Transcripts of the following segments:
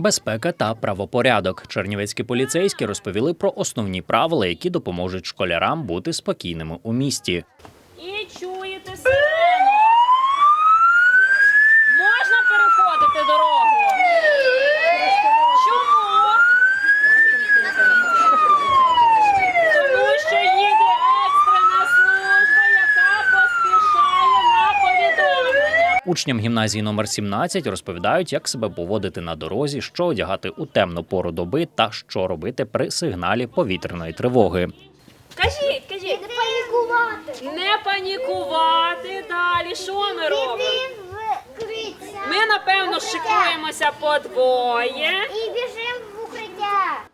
Безпека та правопорядок. Чернівецькі поліцейські розповіли про основні правила, які допоможуть школярам бути спокійними у місті. Учням гімназії номер 17 розповідають, як себе поводити на дорозі, що одягати у темну пору доби та що робити при сигналі повітряної тривоги. Кажіть, кажіть. Не панікувати. Не панікувати далі. Що ми робимо? Ми, напевно, шикуємося в укриття.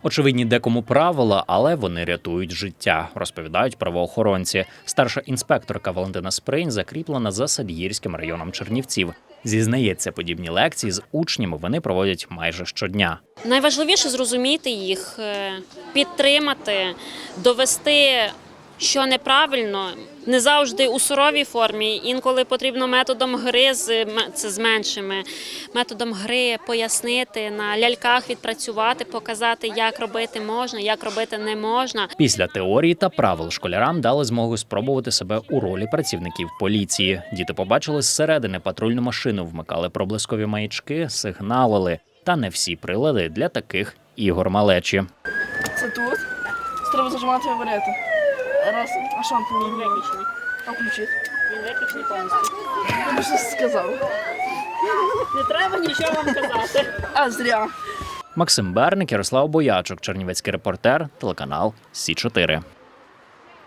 Очевидні декому правила, але вони рятують життя, розповідають правоохоронці. Старша інспекторка Валентина Спринь закріплена за Садгірським районом Чернівців. Зізнається, подібні лекції з учнями вони проводять майже щодня. Найважливіше зрозуміти їх, е, підтримати, довести, що неправильно, не завжди у суровій формі. Інколи потрібно методом гри з це з меншими, методом гри пояснити на ляльках відпрацювати, показати, як робити можна, як робити не можна. Після теорії та правил школярам дали змогу спробувати себе у ролі працівників поліції. Діти побачили зсередини патрульну машину, вмикали проблискові маячки, сигналили. Та не всі прилади для таких ігор малечі. Це тут. Треба зажимати і говорити. Раз, а що він мені А ключи Він виключний повністю. Я щось сказав. Не треба нічого вам казати. А, зря. Максим Берник, Ярослав Боячок, Чернівецький репортер, телеканал Сі 4